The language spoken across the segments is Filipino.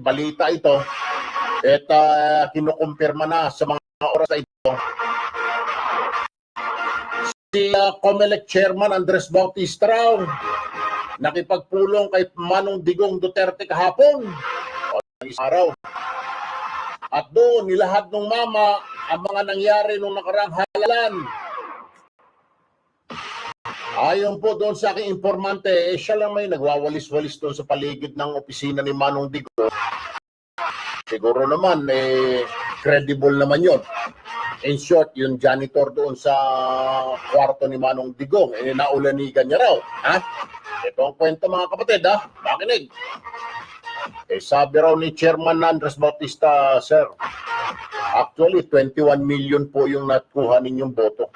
balita ito at uh, kinukumpirma na sa mga oras na ito. Si uh, COMELEC Chairman Andres Bautista raw nakipagpulong kay Manong Digong Duterte kahapon o isang araw. At doon, nilahad ng mama ang mga nangyari nung nakarang halalan. Ayon po doon sa aking informante, eh, siya lang may nagwawalis-walis doon sa paligid ng opisina ni Manong Digong. Siguro naman, eh, credible naman yon. In short, yung janitor doon sa kwarto ni Manong Digong, eh, naulanigan niya raw. Ha? Ito ang kwento mga kapatid, ha? Makinig. Eh, sabi raw ni Chairman Andres Bautista, Sir, actually, 21 million po yung nakuha ninyong boto.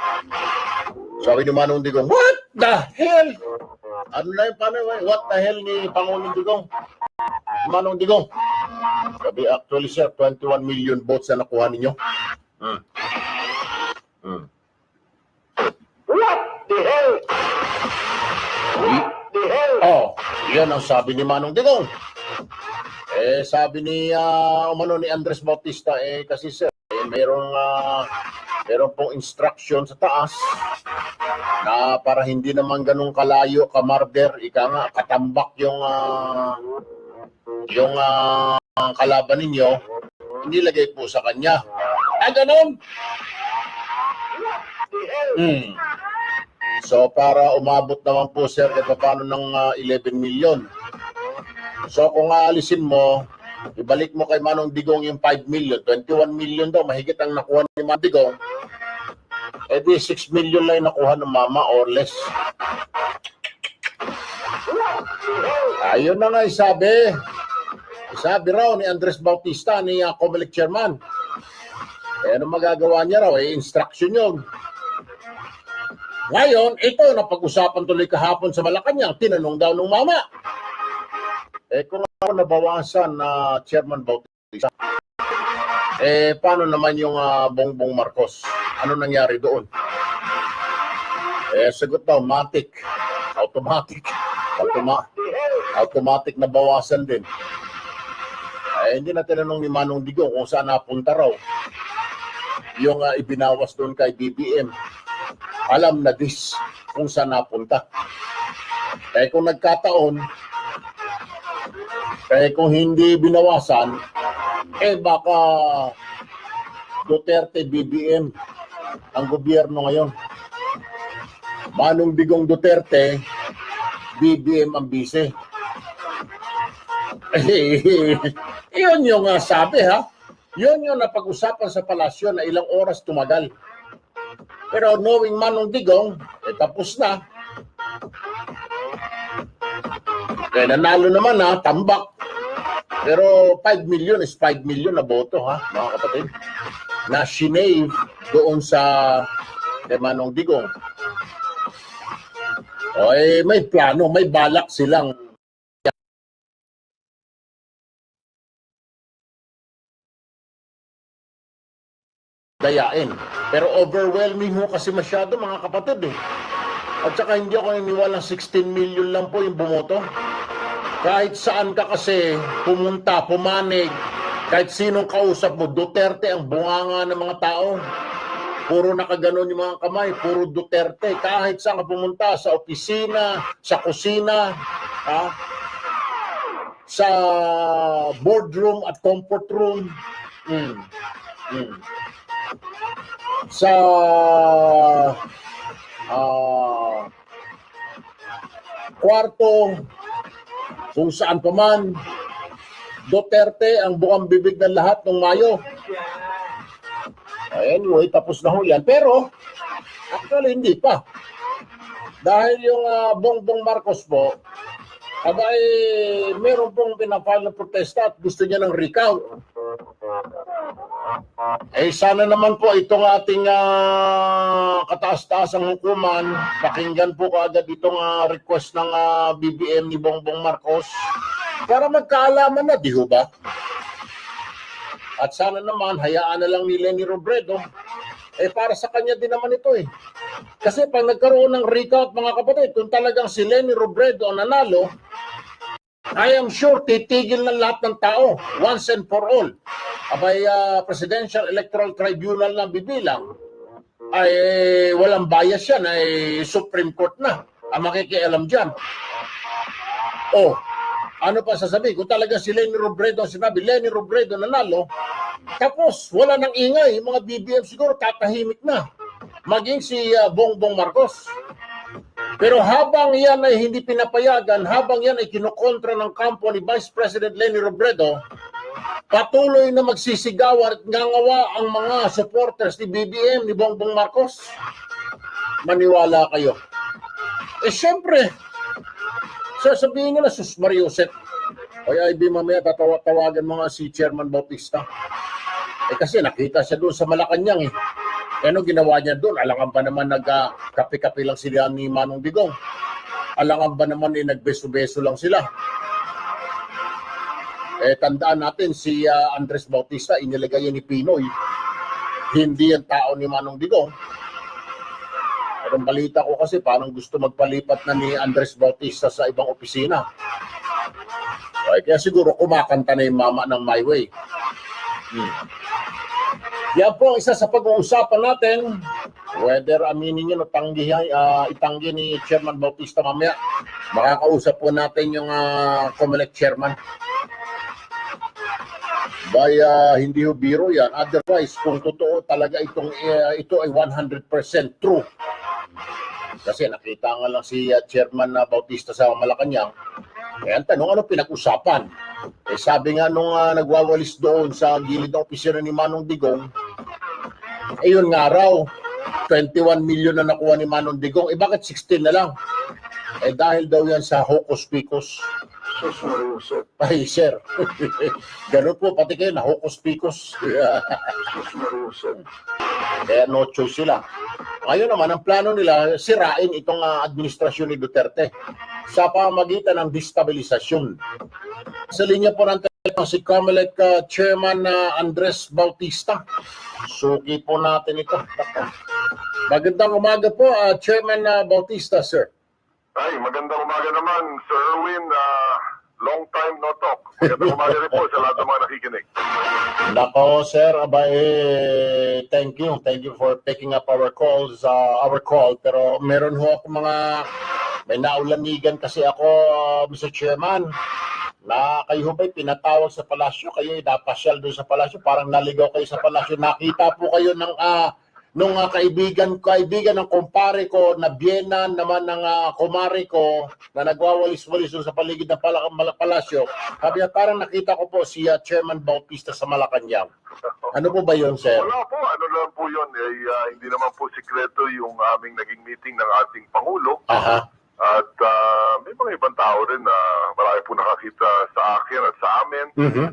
Sabi ni Manong Digong, what the hell? Ano na yung paano, eh? what the hell ni Pangulong Digong? Manong Digong. Sabi, actually, sir, 21 million votes na nakuha ninyo. Hmm. Hmm. What the hell? What the hell? Oh, yan ang sabi ni Manong Digong. Eh, sabi ni, ah, umano ni Andres Bautista, eh, kasi sir, eh, mayroong, ah, mayroong pong instruction sa taas na para hindi naman ganun kalayo, kamarder, ika nga, katambak yung, ah, yung ah, kalaban ninyo, nilagay po sa kanya. Ah, ganun? Hmm. So para umabot naman po sir ito paano ng ah, 11 million. So kung aalisin mo, ibalik mo kay Manong Digong yung 5 million, 21 million daw mahigit ang nakuha ni Manong Digong. Eh di 6 million lang nakuha ng mama or less. Ayun na nga sabi. Sabi raw ni Andres Bautista ni uh, Comelec Chairman. Eh ano magagawa niya raw? Eh instruction yun. Ngayon, ito napag-usapan tuloy kahapon sa Malacanang, tinanong daw ng mama. Eh kung ako nabawasan na Chairman Bautista, eh paano naman yung ah, Bongbong Marcos? Ano nangyari doon? Eh sagot daw, matic. Automatic. Automa automatic na bawasan din. Eh, hindi na tinanong ni Manong Digong kung saan napunta raw. Yung ah, ibinawas doon kay BBM. Alam na this kung saan napunta. Eh kung nagkataon, eh kung hindi binawasan, eh baka Duterte BBM ang gobyerno ngayon. Manong Digong Duterte, BBM ang bise. Yun yung uh, sabi ha. Yun yung napag-usapan sa palasyo na ilang oras tumagal. Pero knowing Manong Digong, eh tapos na. Eh nanalo naman ha, tambak. Pero 5 million is 5 million na boto ha, mga kapatid. Na sinave doon sa kay Manong Digong. O eh, may plano, may balak silang dayain. Pero overwhelming ho kasi masyado mga kapatid eh. At saka hindi ako naniniwala 16 million lang po yung bumoto. Kahit saan ka kasi pumunta, pumanig, kahit sinong kausap mo, Duterte ang bunganga ng mga tao. Puro nakaganon yung mga kamay, puro Duterte. Kahit saan ka pumunta, sa opisina, sa kusina, ha? sa boardroom at comfort room. Mm. Mm. Sa ah, kwarto, kung saan pa man, Duterte ang bukang bibig ng lahat ng Mayo. Anyway, tapos na ho yan. Pero, actually, hindi pa. Dahil yung ah, Bongbong Marcos po, aba eh, meron pong pinapile na protesta at gusto niya ng recount. Eh, sana naman po itong ating ah, kataas-taasang hukuman, pakinggan po kaagad itong ah, request ng ah, BBM ni Bongbong Marcos para magkaalaman na, di ho ba? At sana naman, hayaan na lang ni Lenny Robredo. Eh, para sa kanya din naman ito eh. Kasi pag nagkaroon ng recount, mga kapatid, kung talagang si Lenny Robredo ang nanalo, I am sure titigil ng lahat ng tao once and for all. Abay, ah, Presidential Electoral Tribunal na bibilang ay walang bias yan, ay Supreme Court na ang makikialam dyan. Oh, ano pa sasabihin? Kung talaga si Lenny Robredo ang sinabi, Lenny Robredo nanalo, tapos wala nang ingay, mga BBM siguro tatahimik na. Maging si ah, Bongbong Marcos. Pero habang yan ay hindi pinapayagan, habang yan ay kinukontra ng kampo ni Vice President Lenny Robredo, patuloy na magsisigawan at ngangawa ang mga supporters ni BBM, ni Bongbong Marcos. Maniwala kayo. Eh syempre, sasabihin nila, Sus Mariuset, ay IB mamaya tatawa-tawagan mga si Chairman Bautista. Eh kasi nakita siya doon sa Malacanang eh. Ano ginawa niya doon? Alangan ba naman nagkape-kape lang sila ni Manong Digong? Alangan ba naman eh, nagbeso-beso lang sila? Eh, tandaan natin si ah, Andres Bautista, inilagay ni Pinoy. Hindi ang tao ni Manong Digong. Pero balita ko kasi parang gusto magpalipat na ni Andres Bautista sa ibang opisina. Ay, kaya siguro kumakanta na yung mama ng My Way. Hmm. Yan po isa sa pag-uusapan natin. Whether aminin nyo na tanggi, ah, itanggi ni Chairman Bautista mamaya. Makakausap po natin yung uh, Comelec Chairman. By ah, hindi ho biro yan. Otherwise, kung totoo talaga itong eh, ito ay 100% true. Kasi nakita nga lang si ah, Chairman na Bautista sa Malacanang. Eh, ang tanong, ano pinag-usapan? Eh, sabi nga nung ah, nagwawalis doon sa gilid ng opisina ni Manong Digong, eh yun nga raw, 21 million na nakuha ni Manong Digong. Eh bakit 16 na lang? Eh dahil daw yan sa hocus Mariusep. Ay, sir. Ganun po, pati kayo na hocus Mariusep. Kaya no choice sila. Ngayon naman, ang plano nila, sirain itong ah, administrasyon ni Duterte sa pamagitan ng destabilisasyon. Sa linya po ng telepono si Comelec ah, Chairman na Andres Bautista. Suki po natin ito. Magandang umaga po, ah, Chairman na Bautista, sir. Ay, magandang umaga naman, Sir Erwin. Ah, long time no talk. Magandang umaga rin po sa lahat ng mga nakikinig. Nako, sir, aba, eh, thank you. Thank you for picking up our calls, uh, our call. Pero meron ho ako mga, may naulanigan kasi ako, uh, Mr. Chairman, na kayo ho ba'y pinatawag sa palasyo? Kayo ay napasyal doon sa palasyo, parang naligaw kayo sa palasyo. Nakita po kayo ng, ah, nung ah, kaibigan kaibigan ng kumpare ko na biyenan naman ng ah, kumare ko na nagwawalis-walis doon sa paligid ng Mala- palasyo. Sabi niya, parang nakita ko po si ah, Chairman Bautista sa Malacanang. Ano po ba yun, sir? Wala po, ano lang po yun. Eh, ah, hindi naman po sikreto yung aming naging meeting ng ating Pangulo. Aha. At ah, may mga ibang tao rin na marami po nakakita sa akin at sa amin. Mhm.